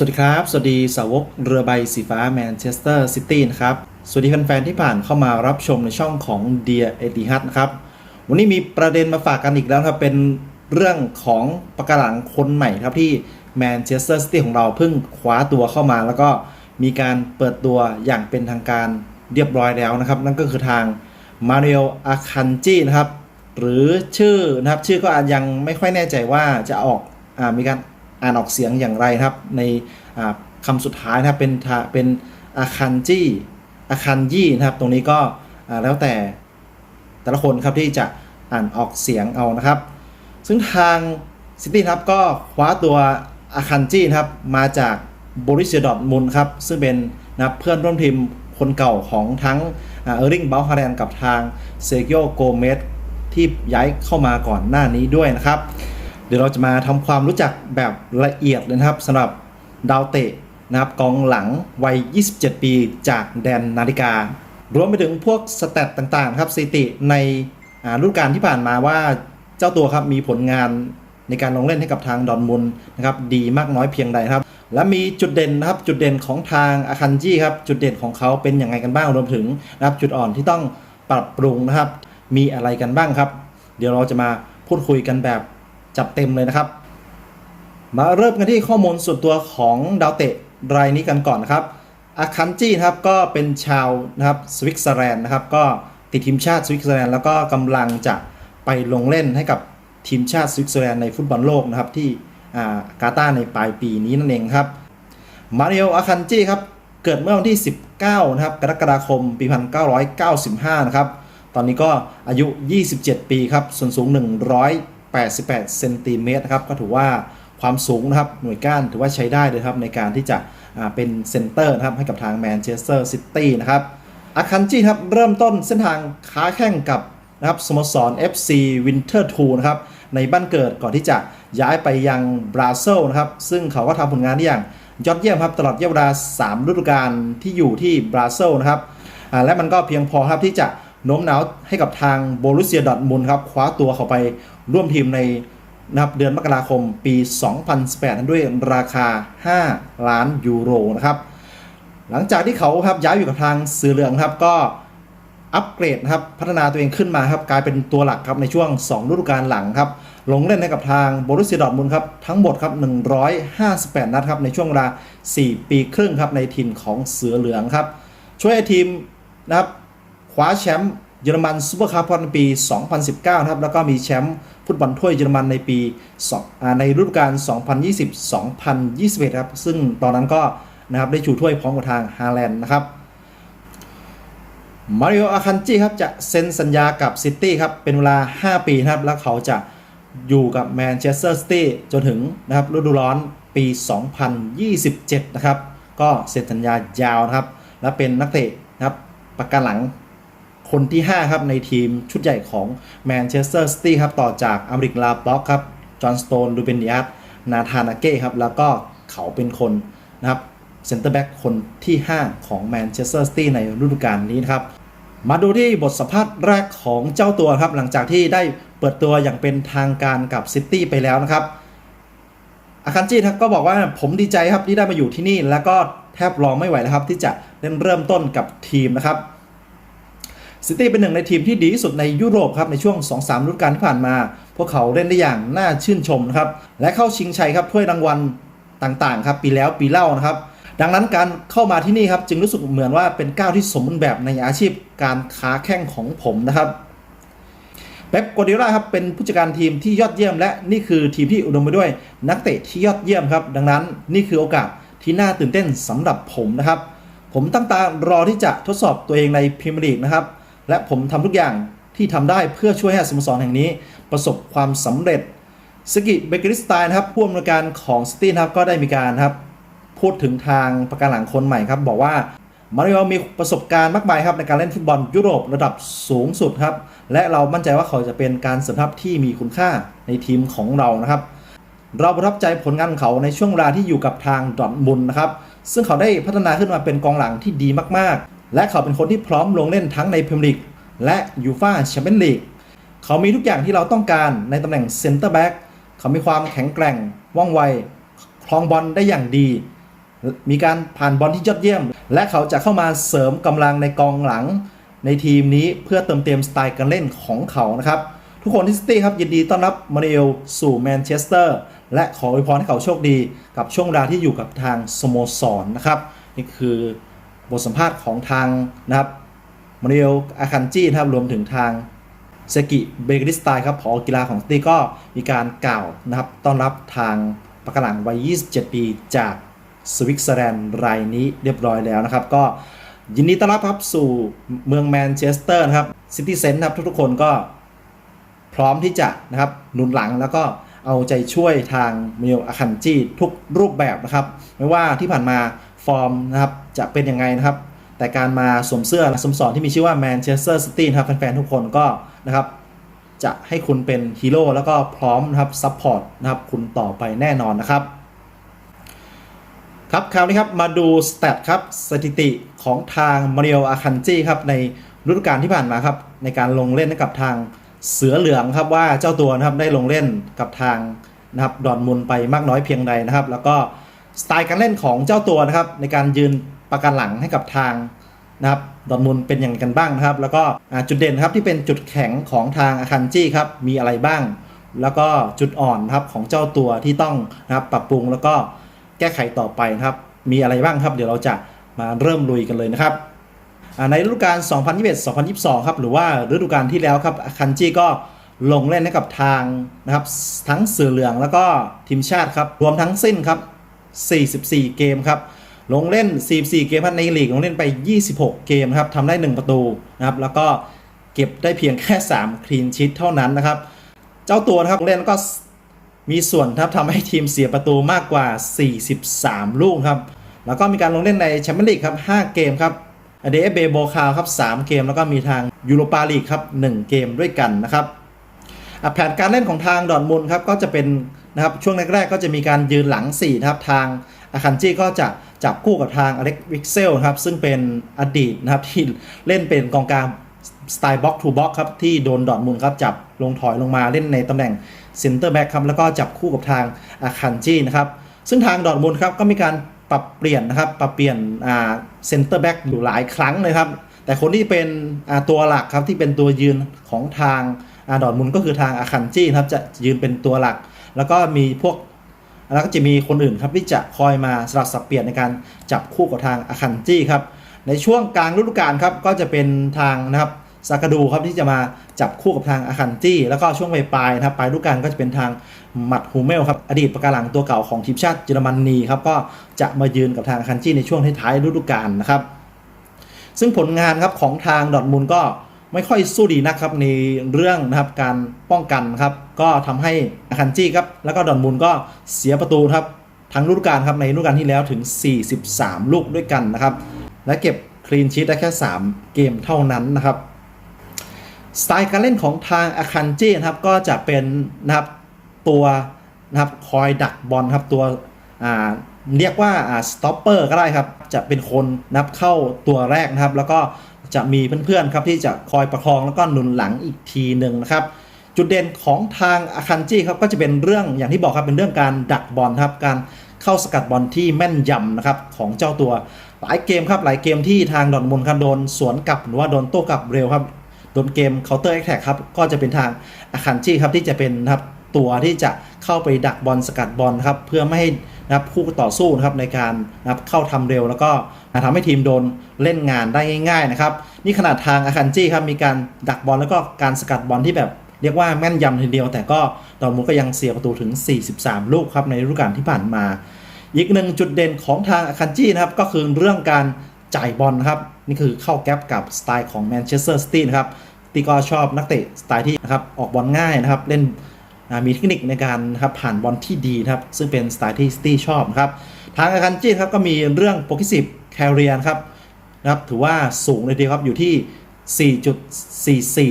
สวัสดีครับ สวัสดีสาวกเรือใบสีฟ้าแมนเชสเตอร์ซิตี้นะครับ สวัสดีแฟนๆที่ผ่านเข้ามารับชมในช่องของ Dear e t i h a d นะครับ วันนี้มีประเด็นมาฝากกันอีกแล้วครับ เป็นเรื่องของประกาหลังคนใหม่ครับที่แมนเชสเตอร์ซิตี้ของเราเพิ่งคว้าตัวเข้ามา แล้วก็มีการเปิดตัวอย่างเป็นทางการเรียบร้อยแล้วนะครับ นั่นก็คือทางมาริโออาคันจีนะครับ หรือชื่อนะครับชื่อก็อาจยังไม่ค่อยแน่ใจว่าจะออกอามีการ อ่านออกเสียงอย่างไรครับ ในอ่าคำสุดท้ายนะครับเป็นเป็นอาคันจีอาคันยี่นะครับ ตรงนี้ก็แล้วแต่แต่ละคนครับที่จะอ่านออกเสียงเอานะครับ ซึ่งทางซิตี้ครับก็คว้าตัวอาคันจีนะครับมาจากบริเซียดอร์ทมุนครับ ซึ่งเป็นนะเพื่อนร่วมทีมคนเก่าของทั้งเออร์ริงเบลฮาแรนกับทางเซกิโอโกเมสที่ย้ายเข้ามาก่อนหน้านี้ด้วยนะครับ เดี๋ยวเราจะมาทำความรู้จักแบบละเอียดเลยนะครับสำหรับดาวเตะนะครับกองหลังวัย 27 ปีจากแดนนาฬิกา รวมไปถึงพวกสแตตต่างๆครับสถิติในอ่าฤดูกาลที่ผ่านมาว่าเจ้าตัวครับมีผลงานในการลงเล่นให้กับทางดอนมุนนะครับดีมากน้อยเพียงใดครับ และมีจุดเด่นนะครับจุดเด่นของทางอาคันจีครับจุดเด่นของเขาเป็นอย่างไรกันบ้างรวมถึงนะครับจุดอ่อนที่ต้องปรับปรุงนะครับ มีอะไรกันบ้างครับ เดี๋ยวเราจะมาพูดคุยกันแบบ จับเต็มเลยนะครับ มาเริ่มกันที่ข้อมูลส่วนตัวของดาวเตะรายนี้กันก่อนนะครับอาคันจีนะครับก็เป็นชาวนะครับสวิตเซอร์แลนด์นะครับก็ติดทีมชาติสวิตเซอร์แลนด์แล้วก็กำลังจะไปลงเล่นให้กับทีมชาติสวิตเซอร์แลนด์ในฟุตบอลโลกนะครับที่กาตาร์ในปลายปีนี้นั่นเองครับมาริโออาคันจีครับเกิดเมื่อวันที่ 19นะครับกรกฎาคมปี 1995 นะครับ ตอนนี้ก็อายุ 27 ปีครับ ส่วนสูง 88เซนติเมตรนะครับก็ถือว่าความสูงนะครับหน่วยก้านถือว่าใช้ได้เลยครับในการที่จะเป็นเซนเตอร์นะครับให้กับทางแมนเชสเตอร์ซิตี้นะครับอาคันจิครับเริ่มต้นเส้นทางค้าแข่งกับนะครับสโมสร FC Winter 2นะครับในบ้านเกิดก่อนที่จะย้ายไปยังบราซิลนะครับซึ่งเขาก็ทำผลงานได้อย่างยอดเยี่ยมครับตลอดระยะเวลา 3 ฤดูกาลที่อยู่ที่บราซิลนะครับและมันก็เพียงพอครับที่จะ โน้มน้าวให้กับทางโบรุเซียดอร์ทมุนครับคว้าตัวเขาไปร่วมทีมในนะครับเดือนมกราคมปี 2018นั้นด้วยราคา 5 ล้านยูโรนะครับหลังจากที่เขาครับย้ายอยู่กับทางสือเหลืองครับก็อัปเกรดนะครับพัฒนาตัวเองขึ้นมาครับกลายเป็นตัวหลักครับในช่วง 2 ฤดูกาลหลังครับลงเล่นให้กับทางโบรุเซียดอร์ทมุนครับทั้งหมดครับ 158 นัดครับในช่วงเวลา 4 ปีครึ่งครับในทีมของเสือเหลืองครับช่วยทีมนะครับ คว้าแชมป์เยอรมันซูเปอร์คัพในปี 2019 นะครับ แล้วก็มีแชมป์ฟุตบอลถ้วยเยอรมันในปีสองอ่าในฤดูกาล 2020-2021 ครับ ซึ่งตอนนั้นก็นะครับได้ชูถ้วยพร้อมกับทางฮาแลนด์นะครับ มาริโอ อาคันจิครับจะเซ็นสัญญากับซิตี้ครับ เป็นเวลา 5 ปีนะครับ แล้วเขาจะอยู่กับแมนเชสเตอร์ซิตี้จนถึงนะครับฤดูร้อนปี 2027 นะครับ ก็เซ็นสัญญายาวนะครับ และเป็นนักเตะนะครับประกันหลัง คนที่ 5 ครับในทีมชุดใหญ่ของแมนเชสเตอร์ซิตี้ครับต่อจากอเมริกลาบ็อกครับจอห์นสโตนลูเบนดิอัสนาธานาเก้ครับแล้วก็เขาเป็นคนนะครับเซนเตอร์แบ็กคนที่ 5 ของแมนเชสเตอร์ซิตี้ในฤดูกาลนี้นะครับ มาดูที่บทสัมภาษณ์แรกของเจ้าตัวครับหลังจากที่ได้เปิดตัวอย่างเป็นทางการกับซิตี้ไปแล้วนะครับอาคันจิครับก็บอกว่าผมดีใจครับที่ได้มาอยู่ที่นี่ แล้วก็แทบรอไม่ไหวแล้วครับ ที่จะเล่นเริ่มต้นกับทีมนะครับ ซิตี้เป็นหนึ่งในทีมที่ดีที่สุดในยุโรปครับในช่วง 2-3ฤดูกาลที่ผ่านมา พวกเขาเล่นได้อย่างน่าชื่นชมนะครับและเข้าชิงชัยครับถ้วยรางวัลต่างๆครับปีแล้วปีเล่านะครับดังนั้นการเข้ามาที่นี่ครับจึงรู้สึกเหมือนว่าเป็นก้าวที่สมบูรณ์แบบในอาชีพการค้าแข่งของผมนะครับเป๊ปกัวดิโอลาครับเป็นผู้จัดการทีมที่ยอดเยี่ยม และนี่คือทีมที่อุดมไปด้วยนักเตะที่ยอดเยี่ยมครับ ดังนั้นนี่คือโอกาสที่น่าตื่นเต้นสำหรับผมนะครับ ผมตั้งตารอที่จะทดสอบตัวเองในพรีเมียร์ลีกนะครับ และผมทำทุกอย่างที่ทำได้เพื่อช่วยให้สโมสรแห่งนี้ ประสบความสำเร็จสกิเบเกอริสไตน์นะครับผู้อำนวยการของซิตี้นครับก็ได้มีการครับพูดถึงทางประกันหลังคนใหม่ครับบอกว่ามาริโอมีประสบการณ์มากมายครับในการเล่นฟุตบอลยุโรประดับสูงสุดครับ และเรามั่นใจว่าเขาจะเป็นการเสริมทัพที่มีคุณค่าในทีมของเรานะครับ เราประทับใจผลงานของเขาในช่วงเวลาที่อยู่กับทางดอทมุนนะครับ ซึ่งเขาได้พัฒนาขึ้นมาเป็นกองหลังที่ดีมาก และเขาเป็นคนที่พร้อมลงเล่นทั้งในพรีเมียร์ลีกและยูฟ่าแชมเปี้ยนลีกเขามีทุกอย่างที่เราต้องการในตำแหน่งเซนเตอร์แบ็กเขามีความแข็งแกร่ง ว่องไวครองบอลได้อย่างดี มีการผ่านบอลที่ยอดเยี่ยม และเขาจะเข้ามาเสริมกำลังในกองหลัง ในทีมนี้เพื่อเติมเต็มสไตล์การเล่นของเขานะครับ ทุกคนที่ซิตี้ครับยินดีต้อนรับมาเนลสู่แมนเชสเตอร์และขออวยพรให้เขาโชคดี กับช่วงเวลาที่อยู่กับทางสโมสรนะครับ นี่คือ บทสัมภาษณ์ของทางนะครับมาเนลอาคันจีนะครับรวมถึงทางเซกิเบเกริสไตครับผอกีฬาของสตีก็มีการกล่าวนะครับต้อนรับทางปากหลังวัย 27 ปีจากสวิตเซอร์แลนด์รายนี้เรียบร้อยแล้วนะครับ ก็ยินดีต้อนรับครับสู่เมืองแมนเชสเตอร์นะครับซิตี้เซนต์ครับทุกๆคนก็พร้อมที่จะนะครับหนุนหลังแล้วก็เอาใจช่วยทางเมลอาคันจีทุกรูปแบบนะครับ ไม่ว่าที่ผ่านมาฟอร์มนะครับจะเป็นยังไงนะครับ แต่การมาสวมเสื้อสมสรที่มีชื่อว่าแมนเชสเตอร์ซิตี้นะครับแฟนๆทุกคนก็นะครับจะให้คุณเป็นฮีโร่แล้วก็พร้อมนะครับซัพพอร์ตนะครับคุณต่อไปแน่นอนนะครับ ครับคราวนี้ครับมาดูสเตตครับสถิติของทางมาริโออาคันจีครับในฤดูกาลที่ผ่านมาครับในการลงเล่นกับทางเสือเหลืองครับว่าเจ้าตัวนะครับได้ลงเล่นกับทางนะครับดอนมุนไปมากน้อยเพียงใดนะครับ แล้วก็สไตล์การเล่นของเจ้าตัวนะครับในการยืน ประกันหลังให้กับทางนะครับดอนมุนเป็นอย่างไรกันบ้างนะครับ แล้วก็จุดเด่นครับที่เป็นจุดแข็งของทางอาคันจี้ครับมีอะไรบ้าง แล้วก็จุดอ่อนครับของเจ้าตัวที่ต้องนะครับปรับปรุงแล้วก็แก้ไขต่อไปนะครับ มีอะไรบ้างครับ เดี๋ยวเราจะมาเริ่มลุยกันเลยนะครับในฤดูกาล 2021-2022 ครับหรือว่าฤดูกาลที่แล้วครับอาคันจี้ก็ลงเล่นให้กับทางนะครับทั้งเสือเหลืองแล้วก็ทีมชาติครับรวมทั้งสิ้นครับ 44 เกมครับ ลงเล่น 44 เกมในลีกลงเล่นไป 26 เกมครับทำได้ 1 ประตูนะครับ แล้วก็เก็บได้เพียงแค่ 3 คลีนชิตเท่านั้นนะครับ เจ้าตัวนะครับลงเล่นก็มีส่วนครับทำให้ทีมเสียประตูมากกว่า 43 ลูกครับ แล้วก็มีการลงเล่นในแชมเปี้ยนลีกครับ 5 เกมครับเดเบโบคาครับ 3 เกม แล้วก็มีทางยูโรปาลีกครับ 1 เกมด้วยกันนะครับแผนการเล่นของทางดอร์ทมุนครับก็จะเป็นนะครับช่วงแรกๆก็จะมีการยืนหลัง4นะครับทาง อาคันจีก็จะจับคู่กับทางอเล็กวิกเซลนะครับซึ่งเป็นอดีตนะครับที่เล่นเป็นกองกลางสไตล์บ็อกทูบ็อกครับที่โดนดอร์ทมุนครับจับลงถอยลงมาเล่นในตำแหน่งเซนเตอร์แบ็กครับแล้วก็จับคู่กับทางอาคันจีนะครับซึ่งทางดอร์ทมุนครับก็มีการปรับเปลี่ยนนะครับปรับเปลี่ยนอ่าเซนเตอร์แบ็กอยู่หลายครั้งเลยครับแต่คนที่เป็นตัวหลักครับที่เป็นตัวยืนของทางอาดอร์ทมุนก็คือทางอาคันจี้ครับจะยืนเป็นตัวหลัก แล้วก็มีพวก แล้วก็จะมีคนอื่นครับที่จะคอยมาสลับสับเปลี่ยนในการจับคู่กับทางอาคันจี้ครับในช่วงกลางฤดูกาลครับก็จะเป็นทางนะครับซากาดูครับที่จะมาจับคู่กับทางอาคันจี้แล้วก็ช่วงปลายๆนะครับปลายฤดูกาลก็จะเป็นทางมัดฮูเมลครับอดีตประกาหลังตัวเก่าของทีมชาติเยอรมนีครับก็จะมายืนกับทางอาคันจี้ในช่วงท้ายๆฤดูกาลนะครับซึ่งผลงานครับของทางดอทมุนด์ก็ ไม่ค่อยสู้ดีนักครับในเรื่องนะครับการป้องกันครับก็ทำให้อาคันจี้ครับแล้วก็ดอร์ทมุนด์ก็เสียประตูครับทั้งฤดูกาลครับในฤดูกาลที่แล้วถึง 43 ลูกด้วยกันนะครับ และเก็บคลีนชีตได้แค่ 3 เกมเท่านั้นนะครับสไตล์การเล่นของทางอาคันจีนะครับก็จะเป็นนะครับตัวนะครับคอยดักบอลครับตัวอ่าเรียกว่าอ่าสต็อปเปอร์ก็ได้ครับจะเป็นคนนับเข้าตัวแรกนะครับ แล้วก็ จะมีเพื่อนๆครับที่จะคอยประคองแล้วก็หนุนหลังอีกทีหนึ่งนะครับ จุดเด่นของทางอาคันจีครับก็จะเป็นเรื่องอย่างที่บอกครับเป็นเรื่องการดักบอลครับการเข้าสกัดบอลที่แม่นยำนะครับของเจ้าตัวหลายเกมครับหลายเกมที่ทางดอนมุนครับโดนสวนกลับหรือว่าโดนโต้กลับเร็วครับโดนเกม Counter Attack ครับก็จะเป็นทางอาคันจีครับที่จะเป็นครับตัวที่จะเข้าไปดักบอลสกัดบอลครับเพื่อไม่ให้นะครับคู่ต่อสู้นะครับในการนะครับเข้าทำเร็วแล้วก็ ทำให้ทีมโดนเล่นงานได้ง่ายๆนะครับนี่ขนาดทางอาคันจี้ครับมีการดักบอลแล้วก็การสกัดบอลที่แบบเรียกว่าแม่นยำทีเดียว แต่ก็ดอร์มุนก็ยังเสียประตูถึง 43 ลูกครับในฤดูกาลที่ผ่านมา อีกหนึ่งจุดเด่นของทางอาคันจี้นะครับก็คือเรื่องการจ่ายบอลนะครับนี่คือเข้าแก๊ปกับสไตล์ของแมนเชสเตอร์ซิตี้นะครับตีก็ชอบนักเตะสไตล์ที่นะครับออกบอลง่ายนะครับเล่นมีเทคนิคในการนะครับผ่านบอลที่ดีนะครับซึ่งเป็นสไตล์ที่สตี้ชอบนะครับทางอาคันจีครับก็มีเรื่องโปรกิสิบ แคเรียนครับนะครับถือว่าสูงเลยทีครับอยู่ที่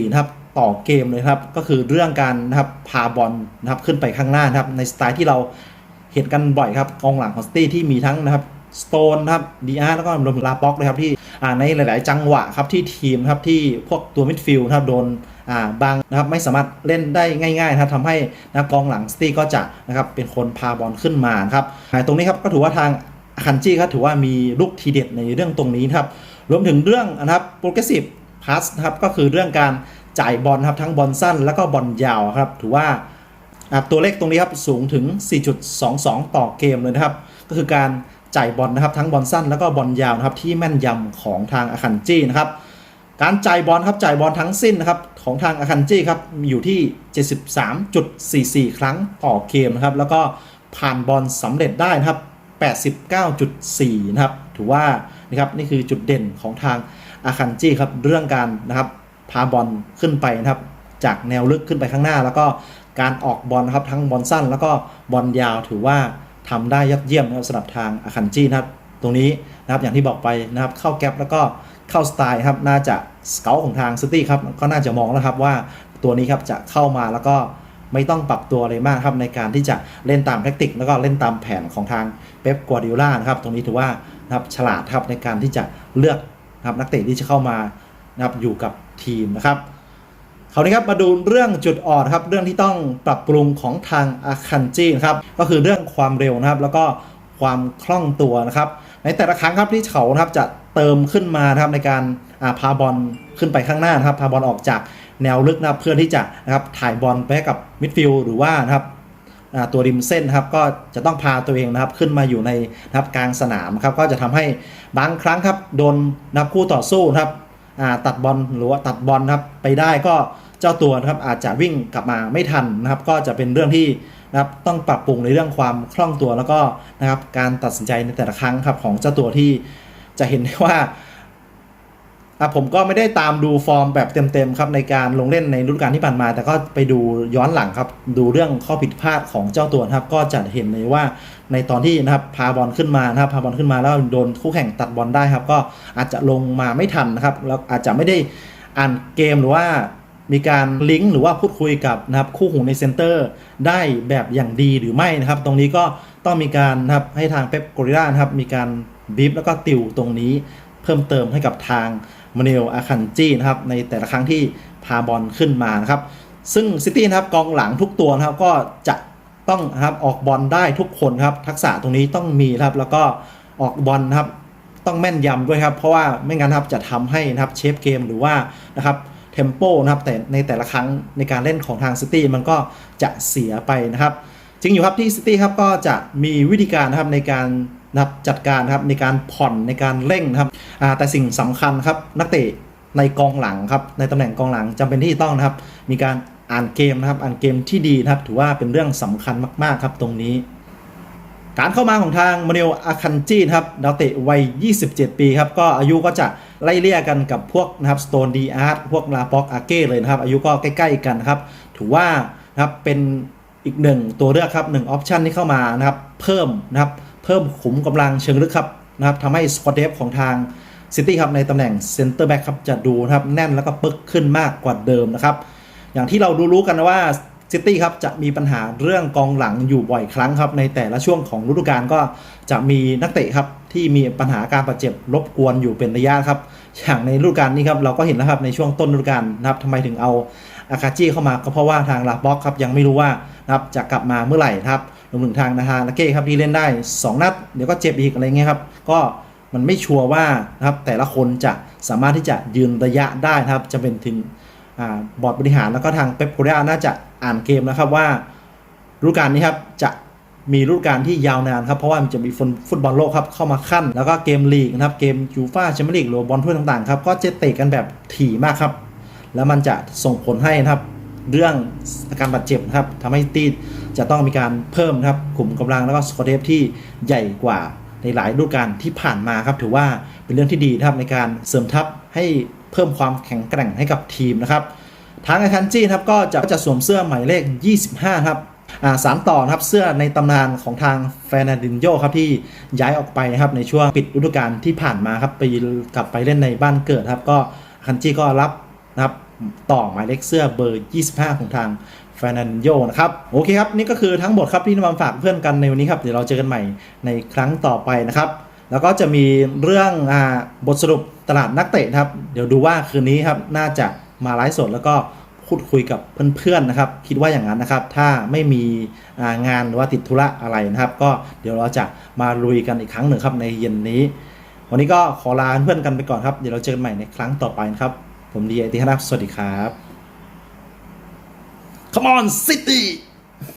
4.44 นะครับต่อเกมเลยครับ ก็คือเรื่องการนะครับพาบอลนะครับขึ้นไปข้างหน้านะครับในสไตล์ที่เราเห็นกันบ่อยครับกองหลังของสตี้ที่มีทั้งนะครับสโตนครับดีอาร์แล้วก็รวมถึงลาป็อกเลยครับที่ในหลาย ๆ จังหวะครับที่ทีมครับที่พวกตัวมิดฟิลด์นะครับโดนบางนะครับไม่สามารถเล่นได้ง่ายๆนะครับทำให้นักกองหลังสตี้ก็จะนะครับเป็นคนพาบอลขึ้นมาครับตรงนี้ครับก็ถือว่าทาง คันจิครับถือว่ามีลูกทีเด็ดในเรื่องตรงนี้นะครับ รวมถึงเรื่องนะครับ progressive pass นะครับก็คือเรื่องการจ่ายบอลครับทั้งบอลสั้นแล้วก็บอลยาวครับถือว่าตัวเลขตรงนี้ครับสูงถึง 4.22 ต่อเกมเลยนะครับ ก็คือการจ่ายบอลนะครับทั้งบอลสั้นแล้วก็บอลยาวนะครับที่แม่นยำของทางอาคันจินะครับการจ่ายบอลครับจ่ายบอลทั้งสิ้นนะครับของทางอาคันจิครับอยู่ที่ 73.44 ครั้งต่อเกมนะครับแล้วก็ผ่านบอลสำเร็จได้นะครับ 89.4 นะครับ ถือว่านะครับนี่คือจุดเด่นของทางอาคันจิครับเรื่องการนะครับพาบอลขึ้นไปนะครับจากแนวลึกขึ้นไปข้างหน้า แล้วก็การออกบอลนะครับทั้งบอลสั้น แล้วก็บอลยาวถือว่าทำได้ยอดเยี่ยมนะครับสำหรับทางอาคันจินะครับตรงนี้นะครับอย่างที่บอกไปนะครับเข้าแก๊ปแล้วก็เข้าสไตล์ครับน่าจะสเกลของทางซิตี้ครับก็น่าจะมองแล้วครับว่าตัวนี้ครับจะเข้ามาแล้วก็ ไม่ต้องปรับตัวอะไรมากครับในการที่จะเล่นตามแทคติก แล้วก็เล่นตามแผนของทางเป๊ปกัวดิโอล่านะครับตรงนี้ถือว่านะครับฉลาดครับในการที่จะเลือกนะครับนักเตะที่จะเข้ามานะครับอยู่กับทีมนะครับคราวนี้ครับมาดูเรื่องจุดอ่อนครับเรื่องที่ต้องปรับปรุงของทางอาคันจินะครับก็คือเรื่องความเร็วนะครับแล้วก็ความคล่องตัวนะครับในแต่ละครั้งครับที่เขานะครับจะเติมขึ้นมานะครับในการอาพาบอลขึ้นไปข้างหน้านะครับพาบอลออกจาก แนวลึกนะครับเพื่อที่จะนะครับถ่ายบอลไปให้กับมิดฟิลด์หรือว่านะครับตัวริมเส้นนะครับก็จะต้องพาตัวเองนะครับขึ้นมาอยู่ในนะครับกลางสนามครับก็จะทำให้บางครั้งครับโดนนะครับคู่ต่อสู้นะครับตัดบอลหรือว่าตัดบอลนะครับไปได้ก็เจ้าตัวนะครับอาจจะวิ่งกลับมาไม่ทันนะครับก็จะเป็นเรื่องที่นะครับต้องปรับปรุงในเรื่องความคล่องตัวแล้วก็นะครับการตัดสินใจในแต่ละครั้งครับของเจ้าตัวที่จะเห็นได้ว่า อะผมก็ไม่ได้ตามดูฟอร์มแบบเต็มๆครับในการลงเล่นในฤดูกาลที่ผ่านมา แต่ก็ไปดูย้อนหลังครับ ดูเรื่องข้อผิดพลาดของเจ้าตัวครับ ก็จะเห็นเลยว่าในตอนที่นะครับพาบอลขึ้นมานะครับพาบอลขึ้นมาแล้วโดนคู่แข่งตัดบอลได้ครับ ก็อาจจะลงมาไม่ทันนะครับแล้วอาจจะไม่ได้อ่านเกมหรือว่ามีการลิงก์หรือว่าพูดคุยกับนะครับคู่หูในเซนเตอร์ได้แบบอย่างดีหรือไม่นะครับ ตรงนี้ก็ต้องมีการนะครับให้ทางเป๊ปโกริล่านะครับมีการบีฟแล้วก็ติวตรงนี้ พิ่มเติมให้กับทางมาเนลอาคันจีนะครับในแต่ละครั้งที่พาบอลขึ้นมานะครับ ซึ่งซิตี้นะครับกองหลังทุกตัวนะครับก็จะต้องนะครับออกบอลได้ทุกคนครับทักษะตรงนี้ต้องมีครับแล้วก็ออกบอลนะครับต้องแม่นยำด้วยครับ เพราะว่าไม่งั้นครับจะทำให้นะครับเชฟเกมหรือว่านะครับเทมโปนะครับแต่ในแต่ละครั้งในการเล่นของทางซิตี้มันก็จะเสียไปนะครับจริงอยู่ครับที่ซิตี้ครับก็จะมีวิธีการนะครับในการ นะครับจัดการครับในการผ่อนในการเร่งครับแต่สิ่งสำคัญครับนักเตะในกองหลังครับในตำแหน่งกองหลังจำเป็นที่ต้องนะครับ มีการอ่านเกมนะครับอ่านเกมที่ดีนะครับ ถือว่าเป็นเรื่องสำคัญมาก ๆ ครับตรงนี้ การเข้ามาของทางมาเนลอาคันจีนครับดาวเตะวัย 27 ปีครับก็อายุก็จะไล่เลี่ยกันกับพวกนะครับสโตนดีอาร์ตพวกลาป็อกอาเก้เลยนะครับ อายุก็ใกล้ ๆ กันครับ ถือว่านะครับเป็นอีกหนึ่งตัวเลือกครับหนึ่งออปชันที่เข้ามานะครับเพิ่มนะครับ พิ่มขุมกำลังเชิงลึกครับนะครับทำให้สควอตเดฟของทางซิตี้ครับในตำแหน่งเซนเตอร์แบ็กครับจะดูนะครับแน่นแล้วก็ปึกขึ้นมากกว่าเดิมนะครับ อย่างที่เรารู้กันนะว่าซิตี้ครับจะมีปัญหาเรื่องกองหลังอยู่บ่อยครั้งครับในแต่ละช่วงของฤดูกาลก็จะมีนักเตะครับที่มีปัญหาการบาดเจ็บรบกวนอยู่เป็นระยะครับ อย่างในฤดูกาลนี้ครับเราก็เห็นแล้วครับในช่วงต้นฤดูกาลนะครับทำไมถึงเอาอาคาจิเข้ามาก็เพราะว่าทางลาบ็อกครับยังไม่รู้ว่านะครับจะกลับมาเมื่อไหร่นะครับ รวมถึงทางนาฮานาเก้ครับที่เล่นได้ 2 นัด เดี๋ยวก็เจ็บอีกอะไรเงี้ยครับ ก็มันไม่ชัวร์ว่านะครับแต่ละคนจะสามารถที่จะยืนระยะได้นะครับจะเป็นถึงอบอร์ดบริหารแล้วก็ทางเป๊ปโกเรียน่าจะอ่านเกมนะครับว่าฤดูกาลนี้ครับจะมีฤดูกาลที่ยาวนานครับเพราะว่ามันจะมีฟุตบอลโลกครับเข้ามาขั้น แล้วก็เกมลีกนะครับเกมยูฟ่าแชมเปี้ยนลีกหรือบอลถ้วยต่างๆครับก็จะเตะกันแบบถี่มากครับ แล้วมันจะส่งผลให้นะครับ เรื่องอาการบาดเจ็บนะครับทำให้ตีจะต้องมีการเพิ่มนะครับกลุ่มกำลังแล้วก็สกอเดฟที่ใหญ่กว่าในหลายฤดูกาลที่ผ่านมาครับ ถือว่าเป็นเรื่องที่ดีนะครับในการเสริมทัพให้เพิ่มความแข็งแกร่งให้กับทีมนะครับทางอาคันจีนครับก็จะจะสวมเสื้อหมายเลข 25 ครับอ่าสามต่อนะครับเสื้อในตำนานของทางแฟนันดินโยครับที่ย้ายออกไปนะครับในช่วงปิดฤดูกาลที่ผ่านมาครับไปกลับไปเล่นในบ้านเกิดครับก็อาคันจีก็รับนะครับ ต่อหมายเลขเสื้อเบอร์ 25 ของทางฟนันโยนะครับ โอเคครับ นี่ก็คือทั้งหมดครับที่นำมาฝากเพื่อนกันในวันนี้ครับ เดี๋ยวเราเจอกันใหม่ในครั้งต่อไปนะครับ แล้วก็จะมีเรื่องอบทสรุปตลาดนักเตะครับ เดี๋ยวดูว่าคืนนี้ครับน่าจะมาไลฟ์สดแล้วก็พูดคุยกับเพื่อนๆนะครับ คิดว่าอย่างนั้นนะครับ ถ้าไม่มีงานหรือว่าติดธุระอะไรนะครับ ก็เดี๋ยวเราจะมาลุยกันอีกครั้งหนึ่งครับในเย็นนี้ วันนี้ก็ขอลาเพื่อนกันไปก่อนครับ เดี๋ยวเราเจอกันใหม่ในครั้งต่อไปนะครับ ผมดีไอที่ครับ สวัสดีครับ Come on City